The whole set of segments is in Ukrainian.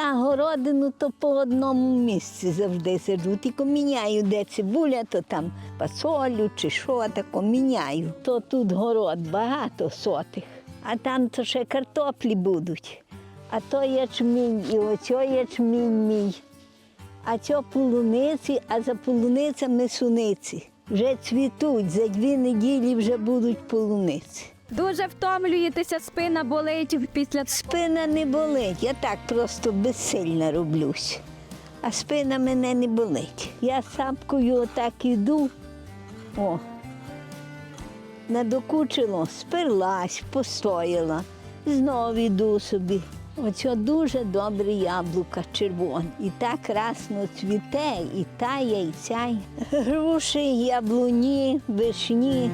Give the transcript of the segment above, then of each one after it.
Я городину то по одному місці завжди сиджу, тільки міняю, де цибуля, то там пасолю чи що тако міняю. То тут город багато сотих, а там то ще картоплі будуть. А то ячмінь, і оцьо ячмінь мій. А цьо полуниці, а за полуницями суниці. Вже цвітуть, за дві неділі вже будуть полуниці. Дуже втомлюєтеся, спина болить після Спина не болить, я так просто безсильна роблюсь. А спина мене не болить. Я сапкою отак іду. О, надокучило, сперлась, постояла, знов іду собі. Оце дуже добре яблука червоне. І так красно цвіте, і і сяє. Груші, яблуні, вишні.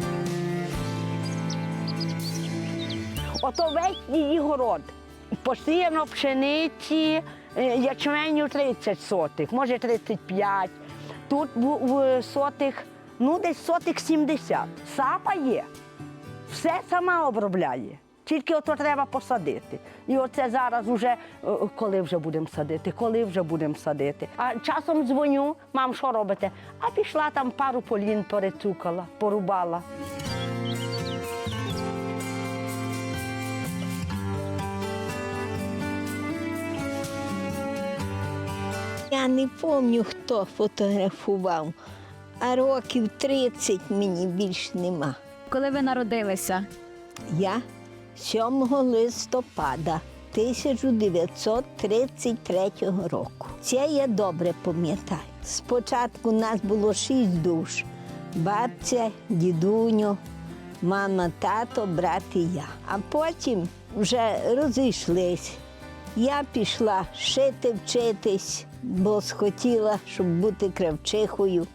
Ото весь її город. Посіяно пшениці, е, ячменю 30 сотих, може 35. Тут в, сотих, ну десь сотих 70. Сапа є. Все сама обробляє. Тільки ото треба посадити. І оце зараз вже, е, коли вже будемо садити, коли вже будемо садити. А часом дзвоню, мам, що робите? А пішла там пару полін перецукала, порубала. Я не пам'ятаю, хто фотографував, а років 30 мені більш нема. коли ви народилися. Я 7 листопада 1933 року. Це я добре пам'ятаю. Спочатку нас було шість душ: бабця, дідуню, мама, тато, брат і я. А потім вже розійшлись. Я пішла шити вчитись, бо схотіла, щоб бути кравчихою.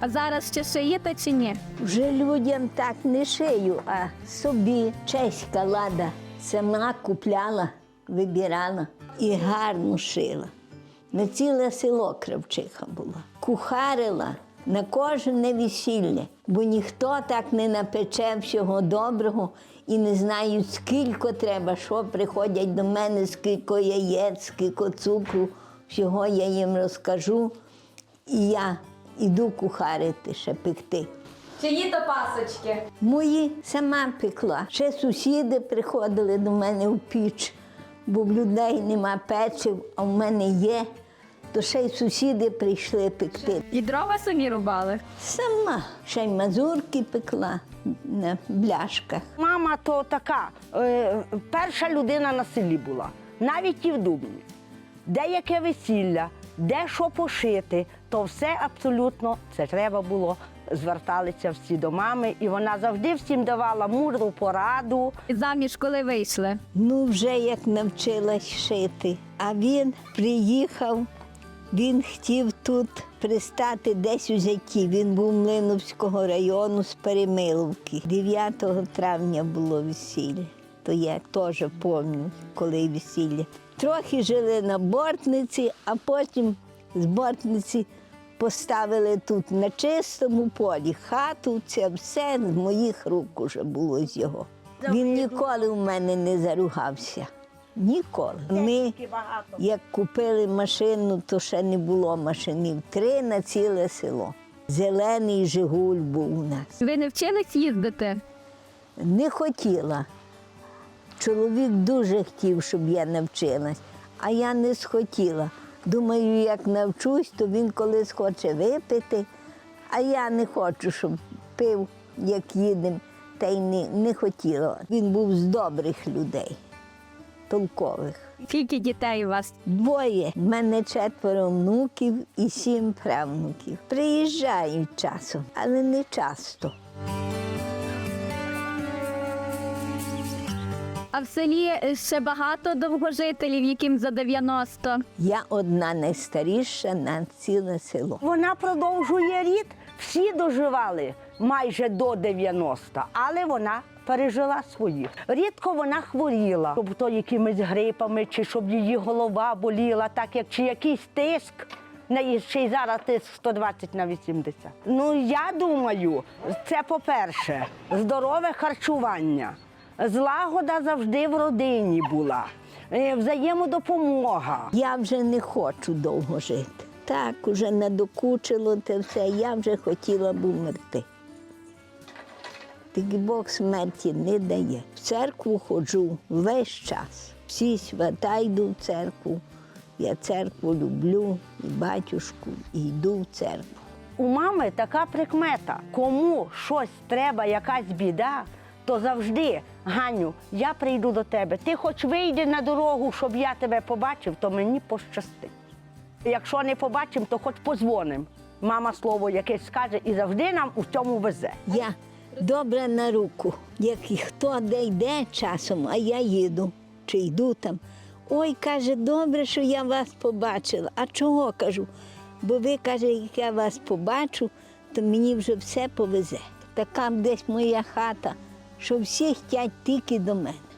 А зараз ще шиєте чи ні? Вже людям так не шию, а собі чеська лада сама купляла, вибирала і гарно шила. На ціле село кравчиха була. Кухарила на кожне весілля, бо ніхто так не напече всього доброго і не знають, скільки треба, що приходять до мене, скільки яєць, скільки цукру. Всього я їм розкажу. І я іду кухарити, ще пекти. Чиї то пасочки? Мої сама пекла. Ще сусіди приходили до мене в піч, бо в людей нема печив, а в мене є. То ще й сусіди прийшли пекти. І дрова самі рубали. Сама ще й мазурки пекла на бляшках. Мама то така, е, перша людина на селі була, навіть і в Дубні. Деяке весілля, де що пошити, то все абсолютно це треба було. Зверталися всі до мами, і вона завжди всім давала мудру пораду. І заміж коли вийшли. Ну, вже як навчилась шити. А він приїхав, він хотів тут пристати десь у зяті. Він був Млиновського району з Перемиловки. 9 травня було весілля. То я теж пам'ятаю, коли весілля. Трохи жили на бортниці, а потім з бортниці поставили тут на чистому полі хату. Це все з моїх рук уже було з його. Він ніколи в мене не заругався. Ніколи. Ми, як купили машину, то ще не було машинів. Три на ціле село. Зелений Жигуль був у нас. Ви не вчились їздити? Не хотіла. Чоловік дуже хотів, щоб я навчилась, а я не схотіла. Думаю, як навчусь, то він колись хоче випити, а я не хочу, щоб пив, як їдемо, та й не, не хотіла. Він був з добрих людей, толкових. Скільки дітей у вас? Двоє. В мене четверо внуків і сім правнуків. Приїжджають часом, але не часто. А в селі ще багато довгожителів, яким за 90. Я одна найстаріша на ціле село. Вона продовжує рід. Всі доживали майже до 90, але вона пережила своїх. Рідко вона хворіла, щоб то якимись грипами, чи щоб її голова боліла, так як чи якийсь тиск. Ще й зараз тиск 120 на 80. Ну я думаю, це по-перше, здорове харчування. Злагода завжди в родині була. е, взаємодопомога. Я вже не хочу довго жити. Так, уже надокучило те все, я вже хотіла б умерти. Тільки Бог смерті не дає. В церкву ходжу весь час. Всі свята йду в церкву. Я церкву люблю, і батюшку, і йду в церкву. У мами така прикмета. Кому щось треба, якась біда, то завжди, Ганю, я прийду до тебе. Ти хоч вийди на дорогу, щоб я тебе побачив, то мені пощастить. Якщо не побачимо, то хоч позвоним. Мама слово якесь скаже і завжди нам у цьому везе. Я добре на руку. Як і хто де йде часом, а я їду чи йду там. Ой, каже, добре, що я вас побачила. А чого кажу? Бо ви каже, як я вас побачу, то мені вже все повезе. Така десь моя хата, що всі хочуть тільки до мене.